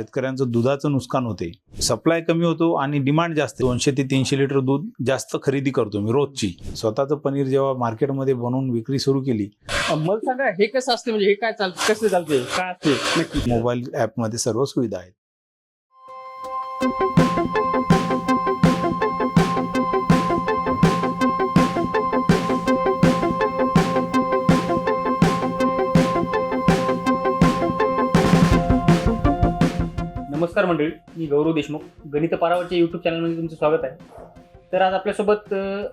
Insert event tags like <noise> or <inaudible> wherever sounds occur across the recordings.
शेतकऱ्यांचं दुधाचं नुकसान होते. सप्लाय कमी होतो आणि डिमांड जास्त दोनशे ते तीनशे लिटर दूध जास्त खरेदी करतो मी रोजची. स्वतःचं पनीर जेव्हा मार्केटमध्ये बनवून विक्री सुरू केली. मला सांगा हे कसं असते? म्हणजे हे काय चालतं कसं चालते काय असते नक्की. मोबाईल ॲपमध्ये सर्व सुविधा आहेत. नमस्कार मंडळी मी गौरव देशमुख. गणित पारावरच्या यूट्यूब चॅनलमध्ये तुमचं स्वागत आहे. तर आज आपल्यासोबत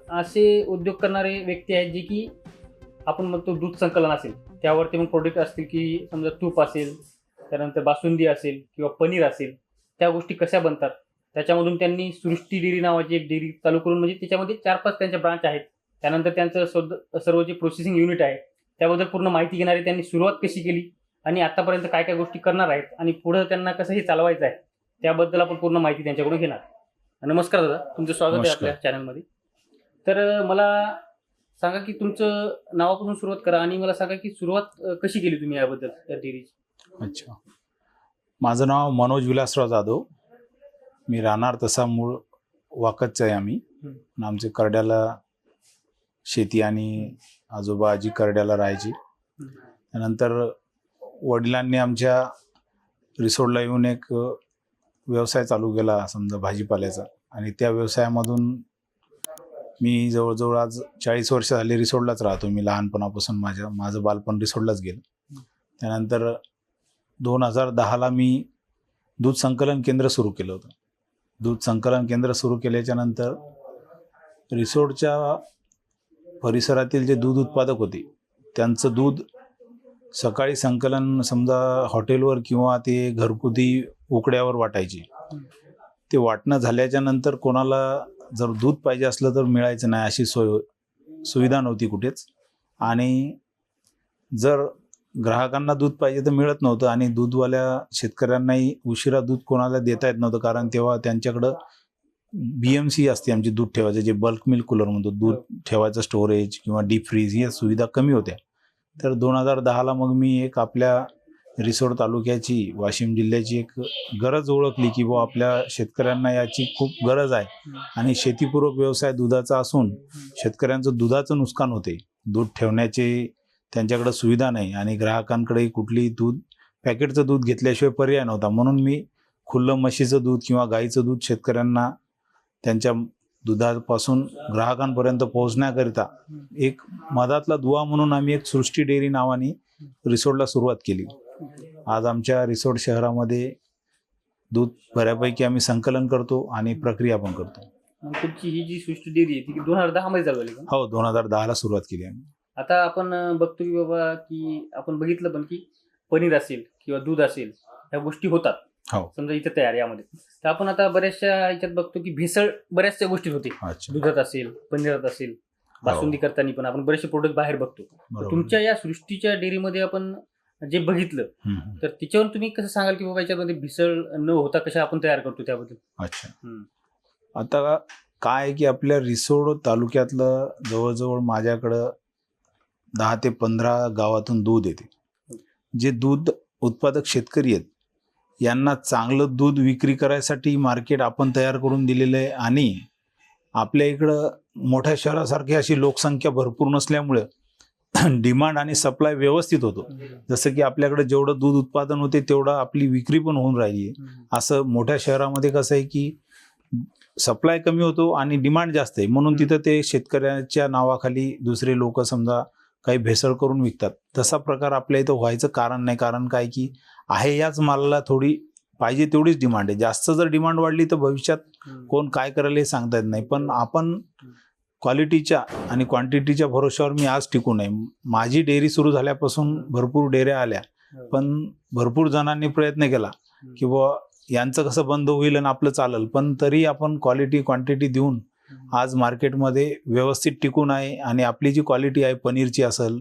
असे उद्योग करणारे व्यक्ती आहेत जे की आपण म्हणतो दूध संकलन असेल. त्यावरती मग प्रोडक्ट असतील की समजा तूप असेल त्यानंतर बासुंदी असेल किंवा पनीर असेल त्या गोष्टी कशा बनतात? त्याच्यामधून त्यांनी सृष्टी डेअरी नावाची एक डेअरी चालू करून म्हणजे त्याच्यामध्ये चार पाच त्यांच्या ब्रांच आहेत. त्यानंतर त्यांचं सर्व जे प्रोसेसिंग युनिट आहे त्याबद्दल पूर्ण माहिती घेणारी त्यांनी सुरुवात कशी केली? आणि आतापर्यंत काय काय गोष्टी करणार आहेत आणि पुढे त्यांना कसं हे चालवायचं आहे त्याबद्दल आपण पूर्ण माहिती त्यांच्याकडून घेणार. नमस्कार दादा तुमचं स्वागत आहे. आपल्या चॅनलमध्ये तर मला सांगा की तुमचं नावापासून सुरुवात करा आणि मला सांगा की सुरुवात कशी केली तुम्ही याबद्दल या डेअरीची अच्छा. माझं नाव मनोज विलासराव जाधव. मी राहणार तसा मूळ वाकदचं आहे आम्ही. आमचे करड्याला शेती आणि आजोबा आजी करड्याला राहायची. त्यानंतर वडिलांनी आमच्या रिसोर्टला येऊन एक व्यवसाय चालू केला समजा भाजीपाल्याचा. आणि त्या व्यवसायामधून मी जवळजवळ आज चाळीस वर्ष झाली रिसोर्टलाच राहतो मी लहानपणापासून माझ्या माझं बालपण रिसोर्टलाच गेलं. त्यानंतर दोन हजार दहाला मी दूध संकलन केंद्र सुरू केलं होतं. दूध संकलन केंद्र सुरू केल्याच्यानंतर रिसोडच्या रिसोर्टच्या परिसरातील जे दूध उत्पादक होते त्यांचं दूध सकाळी संकलन समजा हॉटेलवर किंवा ते घरगुती उकड्यावर वाटायचे. ते वाटणं झाल्याच्यानंतर कोणाला जर दूध पाहिजे असलं तर मिळायचं नाही अशी सोय सुविधा नव्हती कुठेच. आणि जर ग्राहकांना दूध पाहिजे तर मिळत नव्हतं आणि दूधवाल्या शेतकऱ्यांनाही उशिरा दूध कोणाला देता येत नव्हतं कारण तेव्हा त्यांच्याकडं बी एम सी असते आमची दूध ठेवायचं जे बल्क मिल्क कूलर म्हणतो दूध ठेवायचं स्टोरेज किंवा डीप फ्रीज ही सुविधा कमी होत्या. तर दोन हजार दहाला मग मी एक आपल्या रिसोड तालुक्याची वाशिम जिल्ह्याची एक गरज ओळखली की बुवा आपल्या शेतकऱ्यांना याची खूप गरज आहे. आणि शेतीपूरक व्यवसाय दुधाचा असून शेतकऱ्यांचं दुधाचं नुकसान होते. दूध ठेवण्याचे त्यांच्याकडे सुविधा नाही आणि ग्राहकांकडे कुठलीही दूध पॅकेटचं दूध घेतल्याशिवाय पर्याय नव्हता. म्हणून मी खुल्लं म्हशीचं दूध किंवा गाईचं दूध शेतकऱ्यांना त्यांच्या दुधापासून ग्राहकांपर्यंत पोहोचण्याकरिता एक मधातला दुवा म्हणून आम्ही एक सृष्टी डेअरी नावाने रिसोर्टला सुरुवात केली. आज आमच्या रिसोर्ट शहरामध्ये दूध बऱ्यापैकी आम्ही संकलन करतो आणि प्रक्रिया पण करतो तुमची ही जी सृष्टी डेअरी आहे ती दोन हजार दहा मध्ये चालू झाली का? हो दोन हजार दहाला सुरुवात केली आम्ही. आता आपण अं, बघतो की बाबा की आपण बघितलं पण की पनीर असेल किंवा दूध असेल ह्या गोष्टी होतात. समजा इथे तयार यामध्ये. तर आपण आता बऱ्याचशा ह्याच्यात बघतो की भेसळ बऱ्याचशा गोष्टीत होते. दुधात असेल पनीरात असेल बासुंदी करताना पण आपण बरेचसे प्रोडक्ट बाहेर बघतो. तुमच्या या सृष्टीच्या डेअरीमध्ये आपण जे बघितलं. तर त्याच्यावर तुम्ही कसं सांगाल की बाबा याच्यामध्ये भेसळ न होता कशा आपण तयार करतो त्याबद्दल? अच्छा. आता काय आहे की आपल्या रिसोड तालुक्यातलं जवळजवळ माझ्याकडं दहा ते पंधरा गावातून दूध येते. जे दूध उत्पादक शेतकरी आहेत यांना चांगलं दूध विक्री करायसाठी मार्केट आपण तयार करून दिलेलं आहे आणि आपल्या इकडं मोठ्या शहरासारखी अशी लोकसंख्या भरपूर नसल्यामुळे <clears throat> डिमांड आणि सप्लाय व्यवस्थित होतो. जसं की आपल्याकडे जेवढं दूध उत्पादन होते तेवढं आपली विक्री पण होऊन राहिली आहे. असं मोठ्या शहरामध्ये कसं आहे की सप्लाय कमी होतो आणि डिमांड जास्त आहे. म्हणून तिथं ते शेतकऱ्याच्या नावाखाली दुसरे लोक समजा काही भेसळ करून विकतात. तसा प्रकार आपल्या इथं व्हायचं कारण नाही. कारण काय की आहे याच मालाला थोडी पाहिजे तेवढीच डिमांड आहे. जास्त जर डिमांड वाढली तर भविष्यात कोण काय करेल हे सांगता येत नाही. पण आपण क्वालिटीच्या आणि क्वांटिटीच्या भरोश्यावर मी आज टिकून आहे माझी डेअरी सुरू झाल्यापासून भरपूर डेअऱ्या आल्या. पण भरपूर जणांनी प्रयत्न केला की बुवा यांचं कसं बंद होईल आणि आपलं चालेल. पण तरी आपण क्वालिटी क्वांटिटी देऊन आज मार्केटमध्ये व्यवस्थित टिकून आहे आणि आपली जी क्वालिटी आहे पनीरची असेल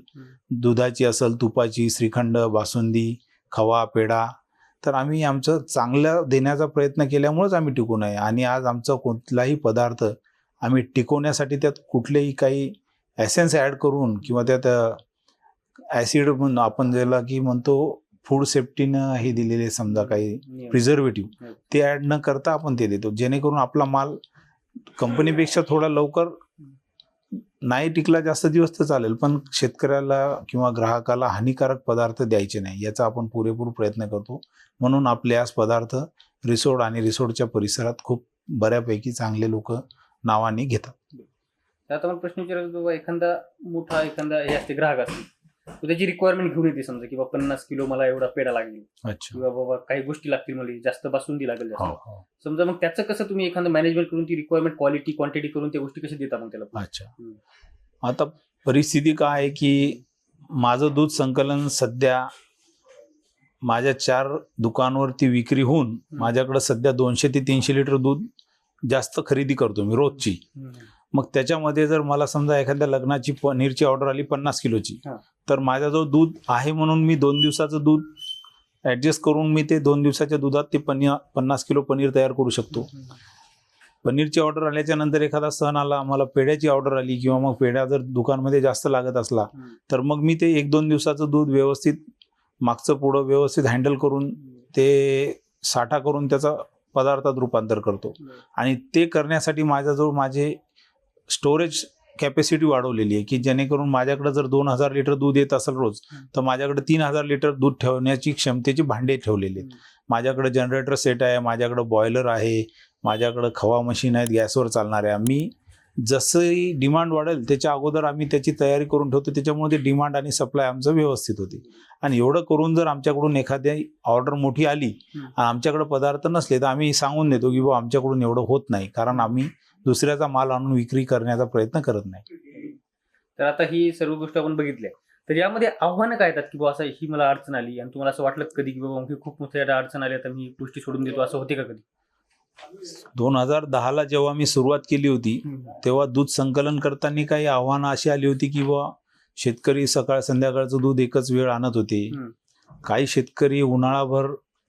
दुधाची असेल तुपाची श्रीखंड बासुंदी खवा पेढा तर आम्ही आमचं चांगलं देण्याचा प्रयत्न केल्यामुळेच आम्ही टिकून आहे आणि आज आमचा कोणताही पदार्थ आम्ही टिकवण्यासाठी त्यात कुठलेही काही ॲसेन्स ॲड करून किंवा त्यात ॲसिड म्हणून आपण ज्याला की म्हणतो फूड सेफ्टीनं हे दिलेले समजा काही. प्रिझर्वेटिव्ह हं. ते ऍड न करता आपण ते देतो जेणेकरून आपला माल कंपनीपेक्षा थोडा लवकर नाही टिकला जास्त दिवस तर चालेल. पण शेतकऱ्याला किंवा ग्राहकाला हानिकारक पदार्थ द्यायचे नाही याचा आपण पुरेपूर प्रयत्न करतो. म्हणून आपले आज पदार्थ रिसोड आणि रिसोडच्या परिसरात खूप बऱ्यापैकी चांगले लोक नावाने घेतात. आता मला प्रश्न विचारायचा बाबा एखादा मोठा एखादा हे असते ग्राहक असते तो त्याची रिक्वायरमेंट घेऊन येते समजा की बाबा पन्नास किलो मला एवढा पेढा लागेल. अच्छा. किंवा बाबा काही गोष्टी लागतील मला जास्त बासुंदी लागेल हो जास्त. हो समजा मग त्याचं कसं तुम्ही एखादं मॅनेजमेंट करून ती रिक्वायरमेंट क्वालिटी क्वांटिटी करून त्या गोष्टी कशा देता मग त्याला? अच्छा. आता परिस्थिती काय आहे की माझं दूध संकलन सध्या माझ्या चार दुकानवरती विक्री होऊन माझ्याकडे सध्या दोनशे ते तीनशे लिटर दूध जास्त खरेदी करतो मी रोजची. मग त्याच्यामध्ये जर मला समजा एखाद्या लग्नाची पनीरची ऑर्डर आली पन्नास किलोची. तर माझ्याजवळ दूध आहे म्हणून मी दोन दिवसाचं दूध ऍडजस्ट करून मी ते दोन दिवसाच्या दुधात ते पनी पन्नास किलो पनीर तयार करू शकतो पनीरची ऑर्डर आल्याच्यानंतर एखादा सण आला मला पेढ्याची ऑर्डर आली किंवा मग पेढ्या जर दुकानमध्ये जास्त लागत असला. तर मग मी ते एक दोन दिवसाचं दूध व्यवस्थित मागचं पुढं व्यवस्थित हँडल करून ते साठा करून त्याचा पदार्थात रूपांतर करतो आणि ते करण्यासाठी माझ्याजवळ माझे स्टोरेज कॅपॅसिटी वाढवलेली आहे की जेणेकरून माझ्याकडे जर दोन हजार लिटर दूध येत असेल रोज तर माझ्याकडे तीन हजार लिटर दूध ठेवण्याची क्षमतेची भांडे ठेवलेली आहेत. माझ्याकडे जनरेटर सेट आहे माझ्याकडे बॉयलर आहे माझ्याकडे खवा मशीन आहेत गॅसवर चालणाऱ्या. मी जसंही डिमांड वाढेल त्याच्या अगोदर आम्ही त्याची तयारी करून ठेवतो. त्याच्यामुळे ते डिमांड आणि सप्लाय आमचं व्यवस्थित होते. आणि एवढं करून जर आमच्याकडून एखादी ऑर्डर मोठी आली आमच्याकडे पदार्थ नसले तर आम्ही सांगून देतो की बा आमच्याकडून एवढं होत नाही. कारण आम्ही दुसऱ्याचा माल आणून विक्री करण्याचा प्रयत्न करत नाही. तर आता ही सर्व गोष्ट आपण बघितल्या. तर यामध्ये आव्हानं काय येतात की बाबा असं ही मला अडचण आली आणि तुम्हाला असं वाटलं कधी की बाबा खूप मोठ्या अडचण आली आता मी गोष्टी सोडून देतो. असं होते का कधी? दोन हजार दहाला जेव्हा मी सुरुवात केली होती तेव्हा दूध संकलन करताना काही आव्हानं अशी आली होती की बा शेतकरी सकाळ संध्याकाळचं दूध एकच वेळ आणत होते. काही शेतकरी उन्हाळाभर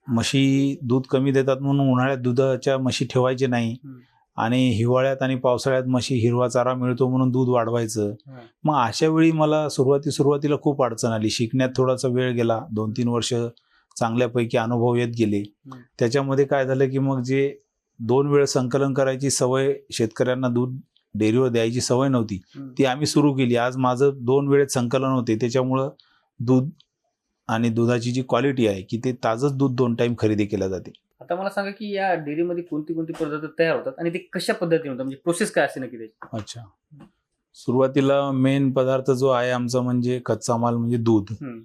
म्हशी दूध कमी देतात म्हणून उन्हाळ्यात दुधाच्या म्हशी ठेवायचे नाही. आणि हिवाळ्यात आणि पावसाळ्यात म्हशी हिरवा चारा मिळतो म्हणून दूध वाढवायचं. मग अशा वेळी मला सुरुवाती सुरुवातीला खूप अडचण आली. शिकण्यात थोडासा वेळ गेला. दोन तीन वर्ष चांगल्यापैकी अनुभव येत गेले. त्याच्यामध्ये काय झालं की मग जे दोन वेळ संकलन करायची सवय शेतकऱ्यांना दूध डेअरीवर द्यायची सवय नव्हती. ती आम्ही सुरू केली. आज माझं दोन वेळेत संकलन होते. त्याच्यामुळं दूध आणि दुधाची जी क्वालिटी आहे की ते ताजंच दूध दोन टाइम खरेदी केल्या जाते. आता मला सांगा की या डेअरीमध्ये कोणती कोणती पदार्थ तयार होतात आणि ते कशा पद्धतीने होतात? म्हणजे प्रोसेस काय असते नक्की त्याची? अच्छा. सुरुवातीला मेन पदार्थ जो आहे आमचा म्हणजे कच्चा माल म्हणजे दूध. हम्म.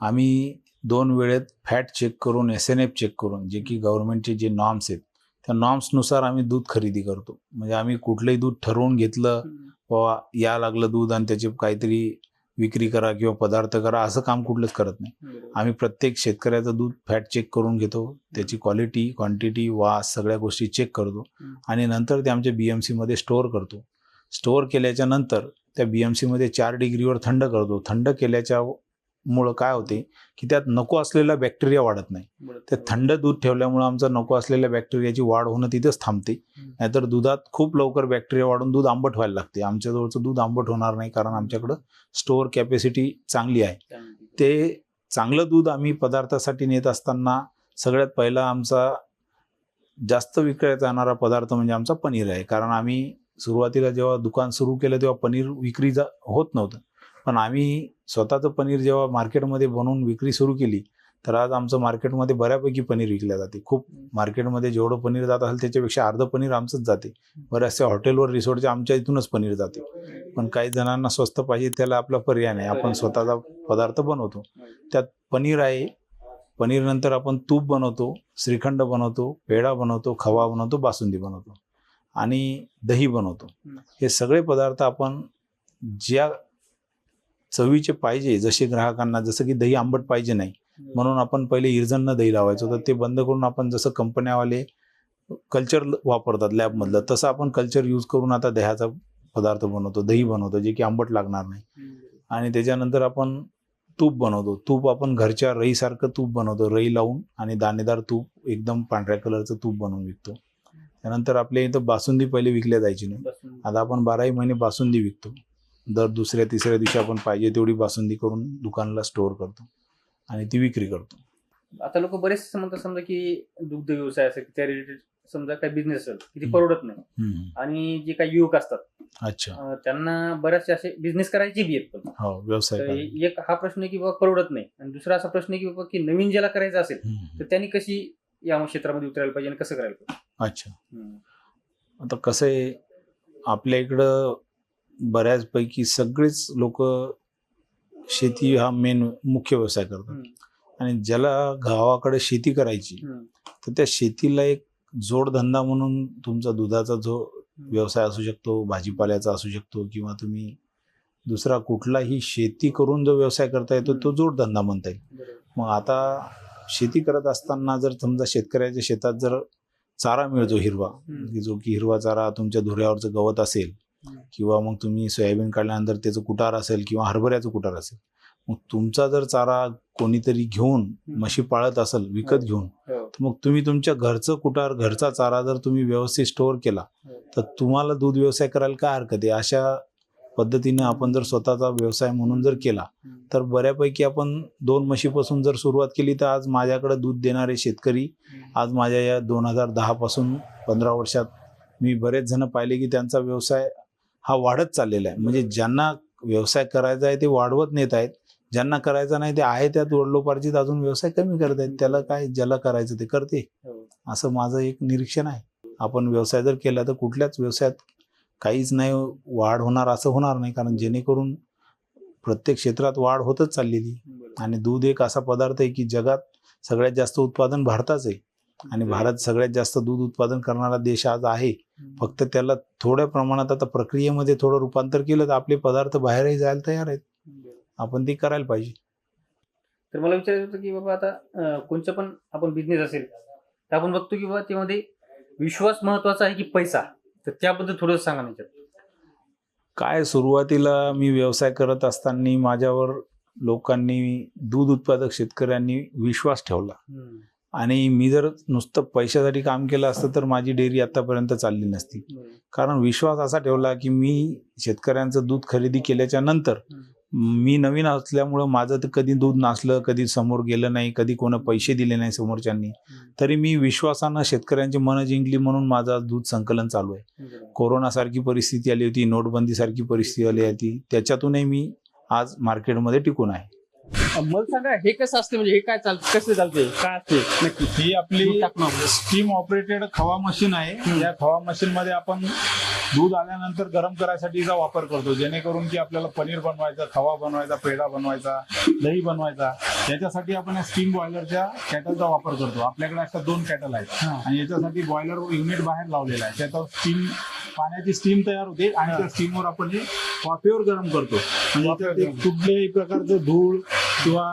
आम्ही दोन वेळेत फॅट चेक करून एस एन एफ चेक करून जे की गव्हर्नमेंटचे जे नॉर्म्स आहेत त्या नॉर्म्सनुसार आम्ही दूध खरेदी करतो. म्हणजे आम्ही कुठलंही दूध ठरवून घेतलं बाबा या लागलं दूध आणि त्याचे काहीतरी विक्री करा किंवा पदार्थ करा असं काम कुठलंच करत नाही. आम्ही प्रत्येक शेतकऱ्याचं दूध फॅट चेक करून घेतो. त्याची क्वालिटी क्वांटिटी वास सगळ्या गोष्टी चेक करतो. आणि नंतर ते आमच्या बी एम सीमध्ये स्टोअर करतो. स्टोअर केल्याच्यानंतर त्या बी एम सीमध्ये चार डिग्रीवर थंड करतो. थंड केल्याच्या मुळं काय होते की त्यात नको असलेला बॅक्टेरिया वाढत नाही. ते थंड दूध ठेवल्यामुळं आमचं नको असलेल्या बॅक्टेरियाची वाढ होणं तिथंच थांबते. नाहीतर दुधात खूप लवकर बॅक्टेरिया वाढून दूध आंबट व्हायला लागते आमच्याजवळचं दूध आंबट होणार नाही कारण आमच्याकडं स्टोअर कॅपॅसिटी चांगली आहे. ते चांगलं दूध आम्ही पदार्थासाठी नेत असताना सगळ्यात पहिला आमचा जास्त विकला जाणारा पदार्थ म्हणजे आमचा पनीर आहे कारण आम्ही सुरुवातीला जेव्हा दुकान सुरू केलं तेव्हा पनीर विक्री जा होत नव्हतं पण आम्ही स्वतःचं पनीर जेव्हा मार्केटमध्ये बनवून विक्री सुरू केली तर आज आमचं मार्केटमध्ये बऱ्यापैकी पनीर विकल्या जाते. खूप मार्केटमध्ये जेवढं पनीर जात असेल त्याच्यापेक्षा अर्धं पनीर आमचंच जाते. बऱ्याचशा हॉटेलवर रिसॉर्टच्या आमच्या इथूनच पनीर जाते. पण काही जणांना स्वस्त पाहिजे त्याला आपला पर्याय नाही. आपण स्वतःचा पदार्थ बनवतो. त्यात पनीर आहे. पनीर नंतर आपण तूप बनवतो श्रीखंड बनवतो पेढा बनवतो खवा बनवतो बासुंदी बनवतो आणि दही बनवतो. हे सगळे पदार्थ आपण ज्या चवीचे पाहिजे जसे ग्राहकांना जसं की दही आंबट पाहिजे नाही. म्हणून आपण पहिले इरजणनं दही लावायचो तर ते बंद करून आपण जसं कंपन्यावाले कल्चर वापरतात लॅबमधलं तसं आपण कल्चर यूज करून आता दह्याचा पदार्थ बनवतो दही बनवतो जे की आंबट लागणार नाही. आणि त्याच्यानंतर आपण तूप बनवतो. तूप आपण घरच्या रईसारखं तूप बनवतो रई लावून आणि दाणेदार तूप एकदम पांढऱ्या कलरचं तूप बनवून विकतो. त्यानंतर आपल्या इथं बासुंदी पहिले विकल्या जायची नाही. आता आपण बाराही महिने बासुंदी विकतो. दर दुसऱ्या तिसऱ्या दिवशी आपण पाहिजे तेवढी बासुंदी करून दुकानाला स्टोअर करतो आणि ती विक्री करतो आता लोक बरेच म्हणतात समजा की दुग्ध व्यवसाय असेल त्या रिलेटेड समजा काही बिझनेस असेल की ते. परवडत नाही हम्म. आणि जे काही युवक असतात अच्छा अं, त्यांना बरेचसे असे बिझनेस करायचे बी आहेत पण हो व्यवसाय तर. एक हा प्रश्न आहे की बाबा परवडत नाही आणि दुसरा असा प्रश्न आहे की बाबा की नवीन ज्याला करायचं असेल हम्म. तर त्यांनी कशी या क्षेत्रामध्ये उतरायला पाहिजे आणि कसं करायला पाहिजे अच्छा हम्म. आता कसं आहे आपल्या इकडं बऱ्याचपैकी सगळेच लोक शेती हा मेन मुख्य व्यवसाय करतात. आणि ज्याला गावाकडे शेती करायची. तर त्या शेतीला एक जोडधंदा म्हणून तुमचा दुधाचा जो व्यवसाय असू शकतो भाजीपाल्याचा असू शकतो किंवा तुम्ही दुसरा कुठलाही शेती करून जो व्यवसाय करता येतो तो जोडधंदा म्हणता येईल. मग आता शेती करत असताना जर समजा शेतकऱ्याच्या शेतात जर चारा मिळतो हिरवा जो की हिरवा चारा तुमच्या धुऱ्यावरचं गवत असेल. किंवा मग तुम्ही सोयाबीन काढल्यानंतर त्याचं कुटार असेल किंवा हरभऱ्याचं कुटार असेल मग तुमचा जर चारा कोणीतरी घेऊन म्हशी पाळत असेल विकत हो. घेऊन हो. तर मग तुम्ही तुमच्या घरचं कुटार घरचा चारा जर तुम्ही व्यवस्थित स्टोअर केला हो. तर तुम्हाला दूध व्यवसाय करायला काय हरकत आहे अशा पद्धतीने आपण जर स्वतःचा व्यवसाय म्हणून जर केला. तर बऱ्यापैकी आपण दोन म्हशीपासून जर सुरुवात केली तर आज माझ्याकडे दूध देणारे शेतकरी आज माझ्या या दोन हजार दहापासून पंधरा वर्षात मी बरेच जण पाहिले की त्यांचा व्यवसाय हा वाढत चाललेला आहे. म्हणजे ज्यांना व्यवसाय करायचा आहे ते वाढवत नेत आहेत. ज्यांना करायचा नाही ते आहे त्यात वडलोपार्जित अजून व्यवसाय कमी करत आहेत. त्याला काय ज्याला करायचं ते करते हो. असं माझं एक निरीक्षण आहे. आपण व्यवसाय जर केला तर कुठल्याच व्यवसायात काहीच नाही वाढ होणार असं होणार नाही. कारण जेणेकरून प्रत्येक क्षेत्रात वाढ होतच चाललेली. आणि दूध एक असा पदार्थ आहे की जगात सगळ्यात जास्त उत्पादन भारताचं आहे. आणि भारत सगळ्यात जास्त दूध उत्पादन करणारा देश आज आहे. फक्त त्याला थोड्या प्रमाणात आता प्रक्रियेमध्ये थोडं रूपांतर केलं तर आपले पदार्थ बाहेरही जायला तयार आहेत. आपण ते करायला पाहिजे तर मला विचारायचं होतं की बाबा आता कोणचं पण आपण बिझनेस असेल तर आपण बघतो की बाबा त्यामध्ये विश्वास महत्त्वाचा आहे की पैसा तर त्याबद्दल थोडं सांगा ना याच्यात. काय सुरुवातीला मी व्यवसाय करत असताना माझ्यावर लोकांनी दूध उत्पादक शेतकऱ्यांनी विश्वास ठेवला. आणि मी जर नुसतं पैशासाठी काम केलं असतं तर माझी डेअरी आतापर्यंत चालली नसती. कारण विश्वास असा ठेवला की मी शेतकऱ्यांचं दूध खरेदी केल्याच्यानंतर मी नवीन असल्यामुळं माझं तर कधी दूध नासलं कधी समोर गेलं नाही कधी कोणा पैसे दिले नाही समोरच्यांनी. तरी मी विश्वासानं शेतकऱ्यांची मनं जिंकली म्हणून माझं दूध संकलन चालू आहे. कोरोनासारखी परिस्थिती आली होती नोटबंदीसारखी परिस्थिती आली होती. त्याच्यातूनही मी आज मार्केटमध्ये टिकून आहे. मला सांगा हे कसं असते? म्हणजे हे काय चालतं कसं चालते काय असते नक्की. ही आपलं. स्टीम ऑपरेटेड खवा मशीन आहे. या खवा मशीन मध्ये आपण दूध आल्यानंतर गरम करायसाठीचा वापर करतो जेणेकरून की आपल्याला पनीर बनवायचा खवा बनवायचा पेढा बनवायचा दही बनवायचा याच्यासाठी आपण या स्टीम बॉयलरच्या कॅटलचा वापर करतो आपल्याकडे अशा दोन कॅटल आहेत. आणि याच्यासाठी बॉयलर युनिट बाहेर लावलेला आहे त्याचा स्टीम पाण्याची स्टीम तयार होते आणि. त्या स्टीमवर आपण हे वाफेवर गरम करतो म्हणजे. कुठल्याही प्रकारचं धूळ किंवा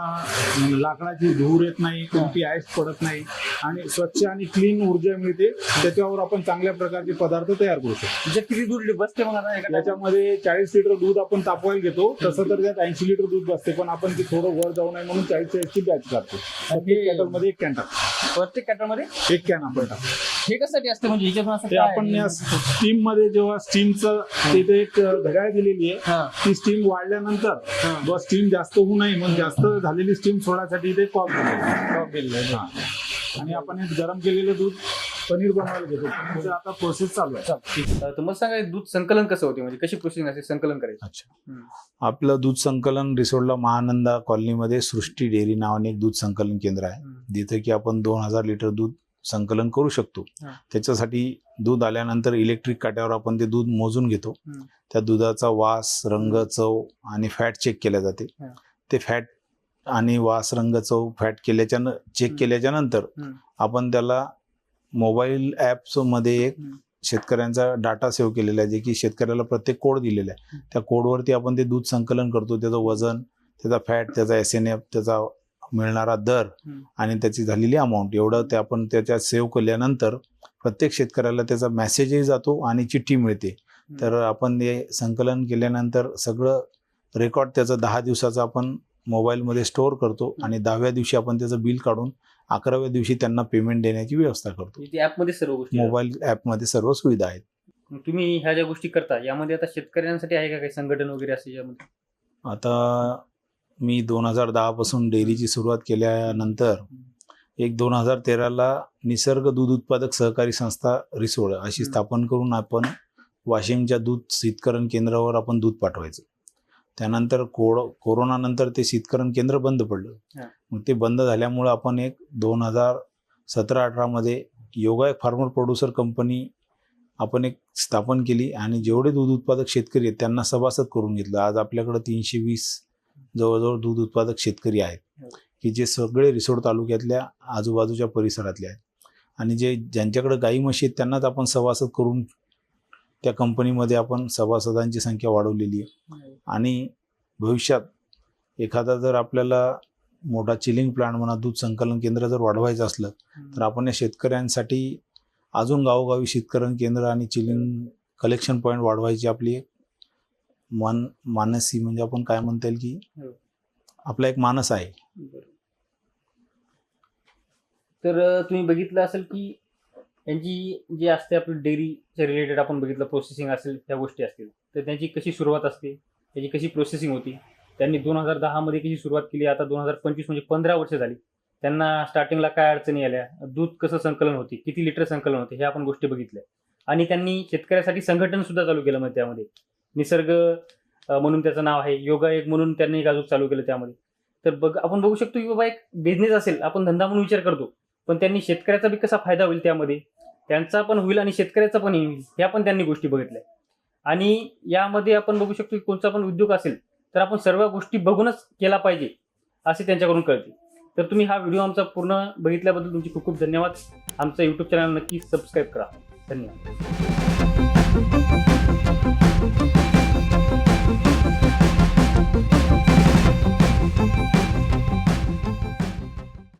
लाकडाची धूर येत नाही कोणती आयस पडत नाही आणि स्वच्छ आणि क्लीन ऊर्जा मिळते त्याच्यावर आपण चांगल्या प्रकारचे पदार्थ तयार करू शकतो. त्याच्यात किती दूध बसते मग आता एका याच्यामध्ये चाळीस लिटर दूध आपण तापवायला घेतो तसं तर त्यात ऐंशी लिटर दूध बसते पण आपण ते थोडं वर जाऊ नये म्हणून चाळीस चाळीसची बॅच काढतो. प्रत्येक कॅटलमध्ये एक कॅन टाकतो. प्रत्येक कॅटरमध्ये एक कॅन आपण टाकतो. हे कशासाठी असते म्हणजे ते आपण? या स्टीममध्ये जेव्हा स्टीमचं तिथे एक घड्याळ दिलेली आहे हा. ती स्टीम वाढल्यानंतर हा. जेव्हा स्टीम जास्त होऊ नये म्हणून जास्त झालेली स्टीम सोडण्यासाठी ते कॉल हा. आणि आपण हे गरम केलेलं दूध पनीर बनवायला घेतो. पनीरचं आता प्रोसेस चालू आहे. मग सांगा हे दूध संकलन कसं होते? म्हणजे कशी प्रोसेसिंग असते? संकलन करायचं. अच्छा. हम्म. आपलं दूध संकलन रिसोडला महानंदा कॉलनीमध्ये सृष्टी डेअरी नावाने एक दूध संकलन केंद्र आहे. हम्म. जिथे की आपण दोन हजार लिटर दूध संकलन करू शकतो. त्याच्यासाठी दूध आल्यानंतर इलेक्ट्रिक काट्यावर आपण ते दूध मोजून घेतो. त्या दुधाचा वास रंग चव आणि फॅट चेक केल्या जाते. ते फॅट आणि वास रंग चव फॅट केल्याच्या चेक. केल्याच्यानंतर. आपण त्याला मोबाईल ॲप्समध्ये एक. शेतकऱ्यांचा डाटा सेव्ह केलेला आहे जे की शेतकऱ्याला प्रत्येक कोड दिलेला आहे. त्या कोडवरती आपण ते दूध संकलन करतो त्याचं वजन त्याचा फॅट त्याचा एस एन एफ त्याचा मिळणारा दर. आणि त्याची झालेली अमाऊंट एवढं ते आपण त्याच्यात सेव्ह केल्यानंतर प्रत्येक शेतकऱ्याला त्याचा मेसेजही जातो आणि चिठ्ठी मिळते. तर आपण ते संकलन केल्यानंतर सगळं रेकॉर्ड त्याचं दहा दिवसाचं आपण मोबाईलमध्ये स्टोअर करतो आणि दहाव्या दिवशी आपण त्याचं बिल काढून अकराव्या दिवशी त्यांना पेमेंट देण्याची व्यवस्था करतो. ऍपमध्ये सर्व गोष्टी. मोबाईल ॲपमध्ये सर्व सुविधा आहेत. तुम्ही ह्या ज्या गोष्टी करता यामध्ये आता शेतकऱ्यांसाठी आहे का काही संघटन वगैरे असे यामध्ये आता मी दोन हजार दहापासून डेअरीची सुरुवात केल्यानंतर एक दोन हजार तेराला निसर्ग दूध उत्पादक सहकारी संस्था रिसोड अशी. स्थापन करून आपण वाशिमच्या दूध शीतकरण केंद्रावर आपण दूध पाठवायचं त्यानंतर कोड कोरोनानंतर ते शीतकरण केंद्र बंद पडलं. मग ते बंद झाल्यामुळं आपण एक दोन हजार सतरा अठरामध्ये योगा एक फार्मर प्रोड्युसर कंपनी आपण एक स्थापन केली आणि जेवढे दूध उत्पादक शेतकरी आहेत त्यांना सभासद करून घेतलं आज आपल्याकडं तीनशे वीस जवळजवळ दूध उत्पादक शेतकरी आहेत. हो. की जे सगळे रिसोड तालुक्यातल्या आजूबाजूच्या परिसरातले आहेत. आणि जे ज्यांच्याकडे गाई म्हशी आहेत त्यांनाच आपण सभासद करून त्या कंपनीमध्ये आपण सभासदांची संख्या वाढवलेली आहे. आणि भविष्यात एखादा जर आपल्याला मोठा चिलिंग प्लांट म्हणा दूध संकलन केंद्र जर वाढवायचं असलं तर आपण या शेतकऱ्यांसाठी अजून गावोगावी शेतकरण केंद्र आणि चिलिंग कलेक्शन पॉईंट वाढवायची आपली एक मन मानसी म्हणजे आपण काय म्हणता येईल की हो. आपला एक मानस आहे. तर तुम्ही बघितलं असेल की यांची जी असते आपली डेअरीच्या रिलेटेड आपण बघितलं प्रोसेसिंग असेल त्या गोष्टी असतील. तर त्यांची कशी सुरुवात असते? त्याची कशी प्रोसेसिंग होती? त्यांनी दोन हजार दहामध्ये कशी सुरुवात केली? आता दोन हजार पंचवीस म्हणजे पंधरा वर्ष झाली. त्यांना स्टार्टिंगला काय अडचणी आल्या? दूध कसं संकलन होते? किती लिटर संकलन होते? हे आपण गोष्टी बघितल्या. आणि त्यांनी शेतकऱ्यासाठी संघटन सुद्धा चालू केलं मग त्यामध्ये. निसर्ग म्हणून त्याचं नाव आहे. योगा एक म्हणून त्यांनी एक अजून चालू केलं त्यामध्ये. तर बघ आपण बघू शकतो की बाबा एक बिझनेस असेल आपण धंदा म्हणून विचार करतो. पण त्यांनी शेतकऱ्याचा बी कसा फायदा होईल त्यामध्ये? त्यांचा पण होईल आणि शेतकऱ्याचा पण होईल ह्या पण त्यांनी गोष्टी बघितल्या. आणि यामध्ये आपण बघू शकतो की कोणता पण उद्योग असेल तर आपण सर्व गोष्टी बघूनच केला पाहिजे असे त्यांच्याकडून कळते. तर तुम्ही हा व्हिडिओ आमचा पूर्ण बघितल्याबद्दल तुमचे खूप खूप धन्यवाद. आमचं यूट्यूब चॅनल नक्की सबस्क्राईब करा. धन्यवाद.